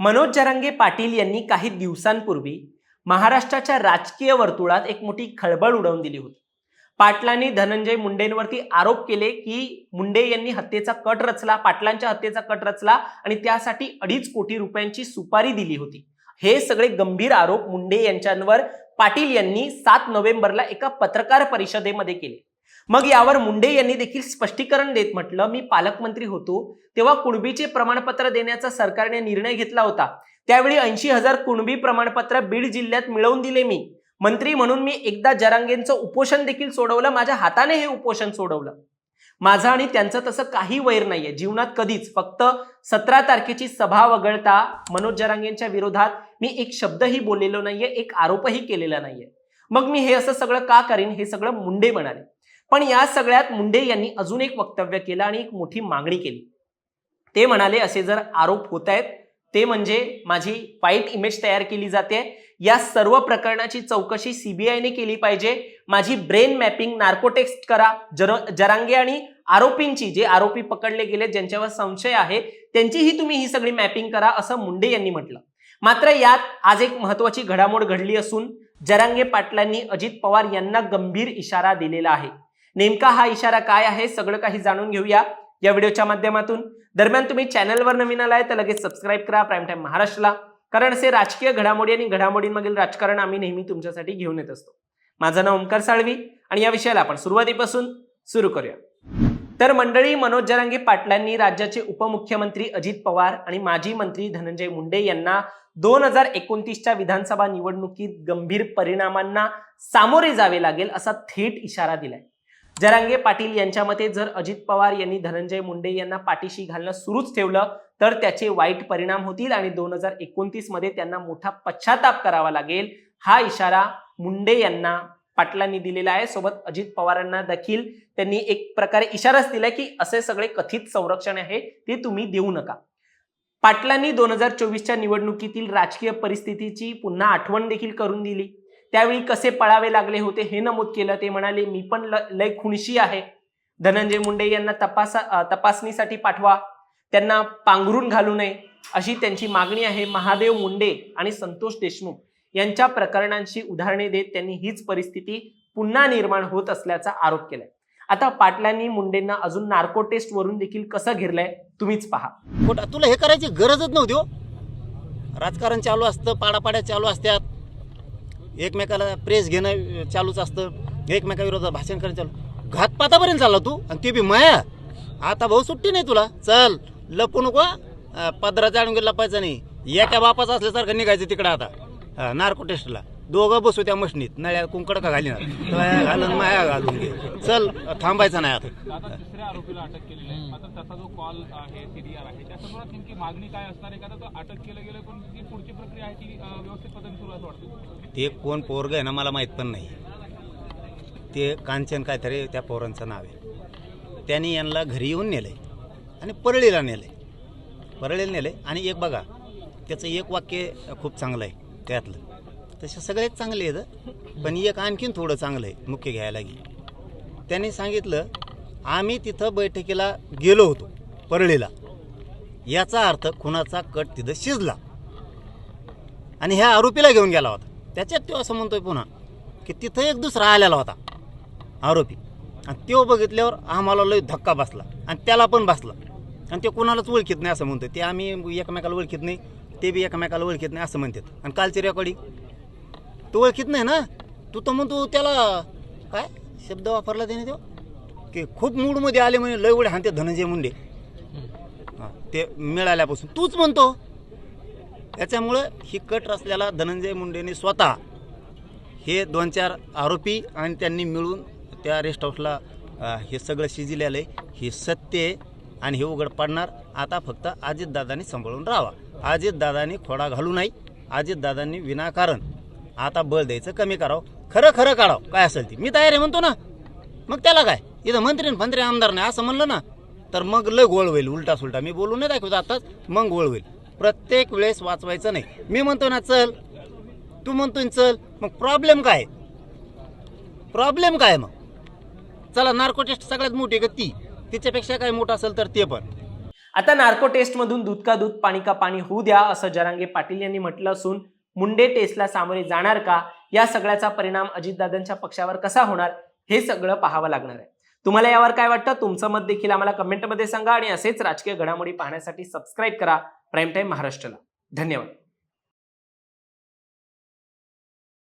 मनोज जरांगे पाटील यांनी काही दिवसांपूर्वी महाराष्ट्राच्या राजकीय वर्तुळात एक मोठी खळबळ उडवून दिली होती. पाटलांनी धनंजय मुंडेंवरती आरोप केले की मुंडे यांनी हत्येचा कट रचला पाटलांच्या हत्येचा कट रचला आणि त्यासाठी अडीच कोटी रुपयांची सुपारी दिली होती. हे सगळे गंभीर आरोप मुंडे यांच्यावर पाटील यांनी सात नोव्हेंबरला एका पत्रकार परिषदेमध्ये केले. मग यावर मुंडे यांनी देखील स्पष्टीकरण देत म्हटलं. मी पालकमंत्री होतो. तेव्हा कुणबीचे प्रमाणपत्र देण्याचा सरकारने निर्णय घेतला होता. त्यावेळी ऐंशी हजार कुणबी प्रमाणपत्र बीड जिल्ह्यात मिळवून दिले मी. मंत्री म्हणून मी एकदा जरांगेंचं उपोषण देखील सोडवलं. माझ्या हाताने हे उपोषण सोडवलं. माझं आणि त्यांचं तसं काही वैर नाहीये. जीवनात कधीच फक्त सतरा तारखेची सभा वगळता मनोज जरांगेंच्या विरोधात मी एक शब्दही बोललेलो नाहीये एक आरोपही केलेला नाहीये. मग मी हे असं सगळं का करीन? हे सगळं मुंडे म्हणाले. पण या सगळ्यात मुंडे यांनी अजून एक वक्तव्य केलं आणि एक मोठी मागणी केली. ते म्हणाले असे जर आरोप होत आहेत ते म्हणजे माझी वाईट इमेज तयार केली जाते. या सर्व प्रकरणाची चौकशी सीबीआयने केली पाहिजे. माझी ब्रेन मॅपिंग नार्कोटेक्स्ट करा. जर जरांगे आणि आरोपींची जे आरोपी पकडले गेले ज्यांच्यावर संशय आहे त्यांचीही तुम्ही ही सगळी मॅपिंग करा असं मुंडे यांनी म्हटलं. मात्र यात आज एक महत्वाची घडामोड घडली असून जरांगे पाटलांनी अजित पवार यांना गंभीर इशारा दिलेला आहे. नेमका हा इशारा काय आहे सगळं काही जाणून घेऊया या व्हिडिओच्या माध्यमातून. दरम्यान तुम्ही चॅनलवर नवीन आलाय तर लगेच सबस्क्राईब करा प्राईम टाईम महाराष्ट्राला. कारण असे राजकीय घडामोडी आणि घडामोडींमागील राजकारण आम्ही नेहमी तुमच्यासाठी घेऊन येत असतो. माझं नाव ओंकार साळवी आणि या विषयाला आपण सुरुवातीपासून सुरू करूया. तर मंडळी मनोज जरांगे पाटलांनी राज्याचे उपमुख्यमंत्री अजित पवार आणि माजी मंत्री धनंजय मुंडे यांना दोन हजार एकोणतीसच्या विधानसभा निवडणुकीत गंभीर परिणामांना सामोरे जावे लागेल असा थेट इशारा दिलाय. जरांगे पाटील यांच्या मते जर अजित पवार यांनी धनंजय मुंडे यांना पाठीशी घालणं सुरूच ठेवलं तर त्याचे वाईट परिणाम होतील आणि दोन हजार एकोणतीसमध्ये त्यांना मोठा पश्चाताप करावा लागेल. हा इशारा मुंडे यांना पाटलांनी दिलेला आहे. सोबत अजित पवारांना देखील त्यांनी एक प्रकारे इशाराच दिलाय की असे सगळे कथित संरक्षण आहे ते तुम्ही देऊ नका. पाटलांनी दोन हजार चोवीसच्या निवडणुकीतील राजकीय परिस्थितीची पुन्हा आठवण देखील करून दिली. त्यावेळी कसे पळावे लागले होते हे नमूद केलं. ते म्हणाले मी पण ल- लय खुणशी आहे. धनंजय मुंडे यांना तपासा तपासणीसाठी पाठवा. त्यांना पांघरून घालू नये. अशी त्यांची मागणी आहे. महादेव मुंडे आणि संतोष देशमुख यांच्या प्रकरणांशी उदाहरणे देत त्यांनी हीच परिस्थिती पुन्हा निर्माण होत असल्याचा आरोप केलाय. आता पाटलांनी मुंडेंना अजून नार्को टेस्ट वरून देखील कसं घेरलंय तुम्हीच पहा. तुला हे करायची गरजच नव्हती हो. राजकारण चालू असतं पाडापाड्या चालू असत्यात एकमेकाला प्रेस घेणं चालूच असतं. एकमेकाविरोधात भाषण करणं चालू. घातपातापर्यंत चालला तू? आणि ते बी माया? आता भाऊ सुट्टी नाही तुला? चल लपू नको पदराचा आणून गेला लपायचं नाही. एका बापाचं असल्यासारखं निघायचं तिकडं आता. नार्को टेस्टला दोघं बसू त्या मशनीत नळ्या कुंकड का घालीना तळ्या घालून माया घालून घे. चल थांबायचं नाही आता. तिसऱ्या आरोपीला अटक केलेली आहे. त्याचा जो कॉल आहे सीडीआर आहे नेमकी मागणी काय असणार आहे? तो अटक केलं गेलं पण पुढची प्रक्रिया आहे ती व्यवस्थित पद्धतीने सुरू आहे असं वाटतं ते कोण पोरग आहे ना मला माहीत पण नाही. ते कांचन काहीतरी त्या पोरांचं नाव आहे. त्यांनी यांना घरी येऊन नेलंय आणि परळीला नेलंय. परळीला नेलंय आणि एक बघा त्याचं एक वाक्य खूप चांगलं आहे त्यातलं. तसे सगळेच चांगले आहेत पण एक आणखीन थोडं चांगलं आहे मुख्य घ्यायला गेलं त्यांनी सांगितलं आम्ही तिथं बैठकीला गेलो होतो परळीला. याचा अर्थ खुनाचा कट तिथं शिजला. आणि ह्या आरोपीला घेऊन गेला होता. त्याच्यात तो असं म्हणतोय पुन्हा की तिथं एक दुसरा आलेला होता आरोपी. आणि तो बघितल्यावर आम्हाला लय धक्का बसला आणि त्याला पण बसला. आणि ते कोणालाच ओळखीत नाही असं म्हणतोय. ते आम्ही एकमेकाला ओळखीत नाही ते बी एकमेकाला ओळखीत नाही असं म्हणतात. आणि कालची रेकॉर्डिंग तो ओळखीत नाही ना? तू तर म्हणतो त्याला काय शब्द वापरला त्याने तो? की खूप मूडमध्ये आले म्हणे लय उडे हाणते धनंजय मुंडे. हां ते मिळाल्यापासून. तूच म्हणतो. त्याच्यामुळं ही कट असलेला धनंजय मुंडेने स्वतः हे दोन चार आरोपी आणि त्यांनी मिळून त्या रेस्ट हाऊसला हे सगळं शिजलेलं आहे. हे सत्य आहे आणि हे उघड पाडणार. आता फक्त अजितदादांनी सांभाळून राहावा. अजितदादांनी खोडा घालू नाही. अजितदादांनी विनाकारण आता बळ द्यायचं कमी करावं. खरं खरं काढावं. काय असेल ती. मी तयार आहे म्हणतो ना. मग त्याला काय? इथं मंत्री मंत्री आमदार नाही असं म्हणलं ना तर मग लय गोळ होईल उलटा सुलटा मी बोलू नाही दाखवतो आताच मग गोळ होईल. प्रत्येक वेळेस वाचवायचं नाही. मी म्हणतो ना चल. तू म्हणतोय चल. मग प्रॉब्लेम काय? प्रॉब्लेम काय मग? चला नार्को टेस्ट सगळ्यात मोठी आहे का ती? तिच्यापेक्षा काय मोठं असेल तर ते पण. आता नार्को टेस्टमधून दूध का दूध पाणी का पाणी होऊ द्या असं जरांगे पाटील यांनी म्हटलं असून मुंडे टेस्टला सामोरे जाणार का? या सगळ्याचा परिणाम अजितदादांच्या पक्षावर कसा होणार? हे सगळं पाहावं लागणार आहे. तुम्हाला यावर काय वाटतं? तुमचं मत देखील आम्हाला कमेंटमध्ये सांगा आणि असेच राजकीय घडामोडी पाहण्यासाठी सबस्क्राईब करा. प्राईम टाईम महाराष्ट्राला. धन्यवाद.